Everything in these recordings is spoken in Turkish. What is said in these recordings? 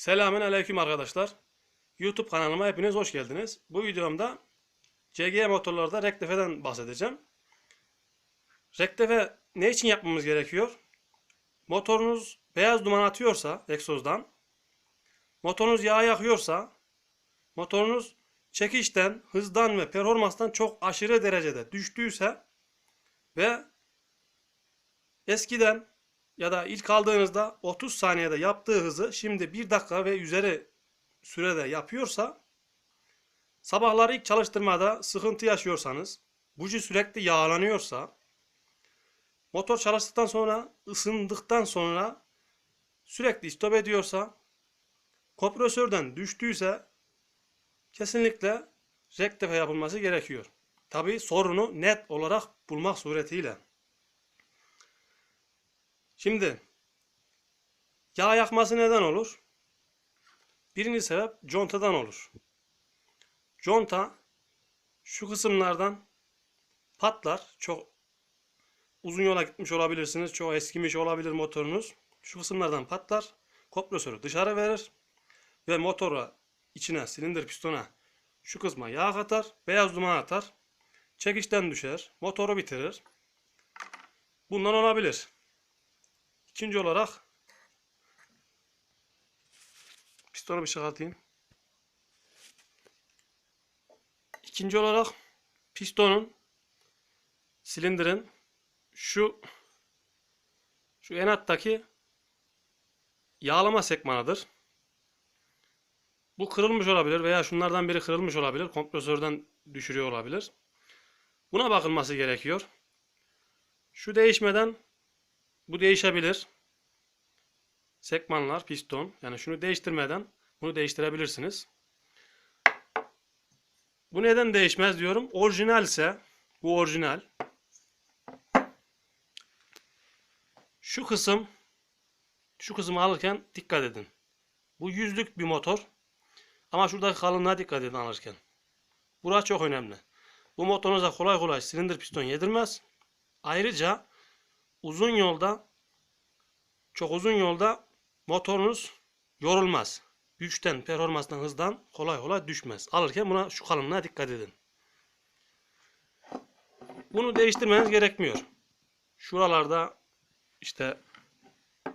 Selamün aleyküm arkadaşlar. YouTube kanalıma hepiniz hoş geldiniz. Bu videomda CG motorlarda rektefeden bahsedeceğim. Rektefe ne için yapmamız gerekiyor? Motorunuz beyaz duman atıyorsa egzozdan, motorunuz yağ yakıyorsa, motorunuz çekişten, hızdan ve performanstan çok aşırı derecede düştüyse ve eskiden ya da ilk aldığınızda 30 saniyede yaptığı hızı şimdi 1 dakika ve üzeri sürede yapıyorsa sabahları ilk çalıştırmada sıkıntı yaşıyorsanız buji sürekli yağlanıyorsa motor çalıştıktan sonra ısındıktan sonra sürekli stop ediyorsa kompresörden düştüyse kesinlikle rektife yapılması gerekiyor. Tabi sorunu net olarak bulmak suretiyle. Şimdi yağ yakması neden olur? Birinci sebep contadan olur. Conta şu kısımlardan patlar. Çok uzun yola gitmiş olabilirsiniz. Çok eskimiş olabilir motorunuz. Şu kısımlardan patlar. Kompresörü dışarı verir. Ve motora içine silindir pistona şu kısma yağ katar. Beyaz duman atar. Çekişten düşer. Motoru bitirir. Bundan olabilir. İkinci olarak pistonu bir çıkartayım. İkinci olarak pistonun silindirin şu şu en alttaki yağlama sekmanıdır. Bu kırılmış olabilir veya şunlardan biri kırılmış olabilir. Kompresörden düşürüyor olabilir. Buna bakılması gerekiyor. Şu değişmeden bu değişebilir. Sekmanlar, piston. Yani şunu değiştirmeden bunu değiştirebilirsiniz. Bu neden değişmez diyorum. Orijinal ise bu orijinal. Şu kısım şu kısmı alırken dikkat edin. Bu yüzlük bir motor. Ama şuradaki kalınlığa dikkat edin alırken. Burası çok önemli. Bu motorunuza kolay kolay silindir piston yedirmez. Ayrıca uzun yolda çok uzun yolda motorunuz yorulmaz. Güçten, performanstan, hızdan kolay kolay düşmez. Alırken buna şu kalınlığa dikkat edin. Bunu değiştirmeniz gerekmiyor. Şuralarda işte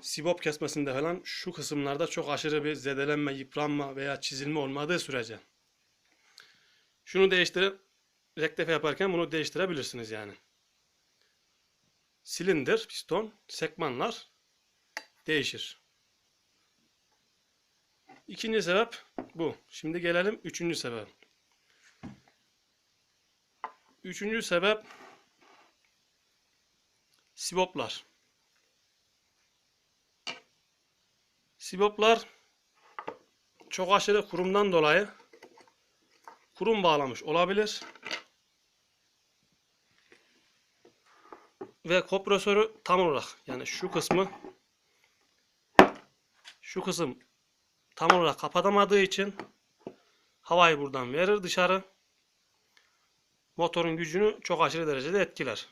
sibop kesmesinde falan şu kısımlarda çok aşırı bir zedelenme, yıpranma veya çizilme olmadığı sürece şunu değiştirip rektefe yaparken bunu değiştirebilirsiniz yani silindir, piston, sekmanlar değişir. İkinci sebep bu. Şimdi gelelim üçüncü sebep. Üçüncü sebep siboplar. Siboplar çok aşırı kurumdan dolayı kurum bağlamış olabilir. Ve kompresörü tam olarak yani şu kısmı şu kısım tam olarak kapatamadığı için havayı buradan verir dışarı. Motorun gücünü çok aşırı derecede etkiler.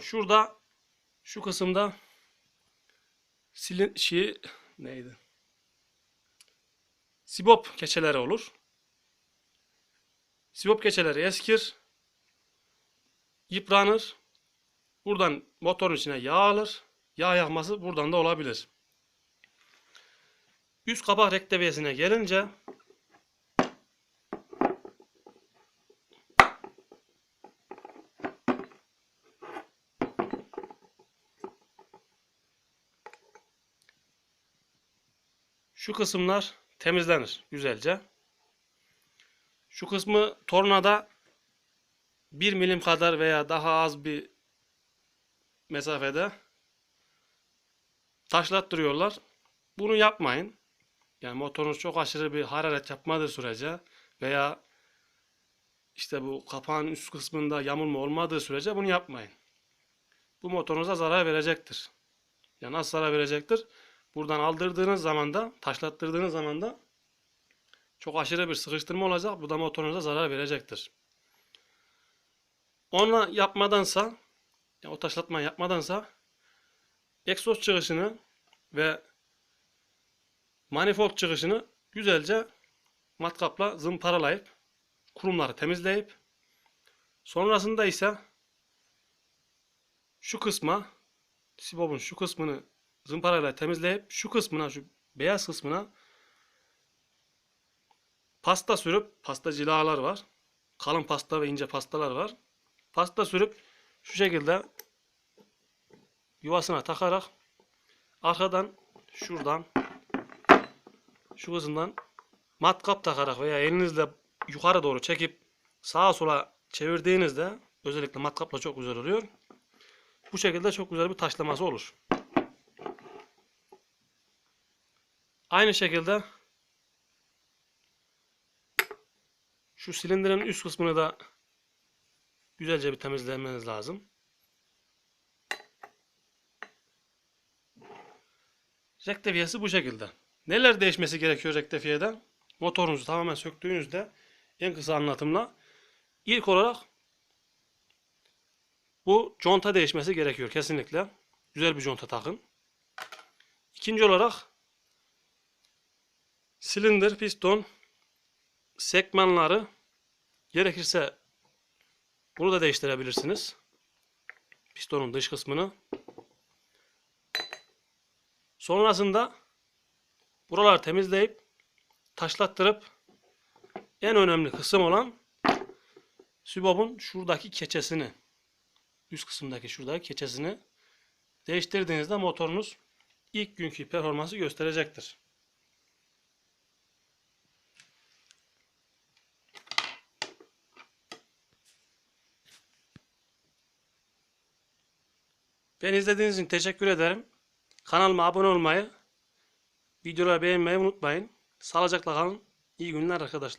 Şurada şu kısımda silin şey neydi? Sibop keçeleri olur. Sibop keçeleri eskir yıpranır. Buradan motorun içine yağ alır. Yağ yakması buradan da olabilir. Üst kapak rekteviyesine gelince şu kısımlar temizlenir güzelce. Şu kısmı tornada 1 milim kadar veya daha az bir mesafede taşlattırıyorlar. Bunu yapmayın. Yani motorunuz çok aşırı bir hararet yapmadığı sürece veya işte bu kapağın üst kısmında yamulma olmadığı sürece bunu yapmayın. Bu motorunuza zarar verecektir. Ya nasıl zarar verecektir? Buradan aldırdığınız zaman da, taşlattırdığınız zaman da çok aşırı bir sıkıştırma olacak. Bu da motorunuza zarar verecektir. Ona yapmadansa, yani o taşlatma yapmadansa egzoz çıkışını ve manifold çıkışını güzelce matkapla zımparalayıp kurumları temizleyip sonrasında ise şu kısma sibobun şu kısmını zımparayla temizleyip şu kısmına şu beyaz kısmına pasta sürüp pasta cilalar var. Kalın pasta ve ince pastalar var. Pasta sürüp şu şekilde yuvasına takarak arkadan şuradan şu kısımdan matkap takarak veya elinizle yukarı doğru çekip sağa sola çevirdiğinizde özellikle matkapla çok güzel oluyor. Bu şekilde çok güzel bir taşlaması olur. Aynı şekilde şu silindirin üst kısmını da güzelce bir temizlemeniz lazım. Rektefiyesi bu şekilde. Neler değişmesi gerekiyor rektefiyede? Motorunuzu tamamen söktüğünüzde en kısa anlatımla ilk olarak bu conta değişmesi gerekiyor kesinlikle. Güzel bir conta takın. İkinci olarak silindir, piston, sekmanları gerekirse bunu da değiştirebilirsiniz. Pistonun dış kısmını. Sonrasında buraları temizleyip taşlattırıp en önemli kısım olan sübobun şuradaki keçesini üst kısımdaki şuradaki keçesini değiştirdiğinizde motorunuz ilk günkü performansı gösterecektir. Beni izlediğiniz için teşekkür ederim. Kanalıma abone olmayı, videoları beğenmeyi unutmayın. Sağlıcakla kalın. İyi günler arkadaşlar.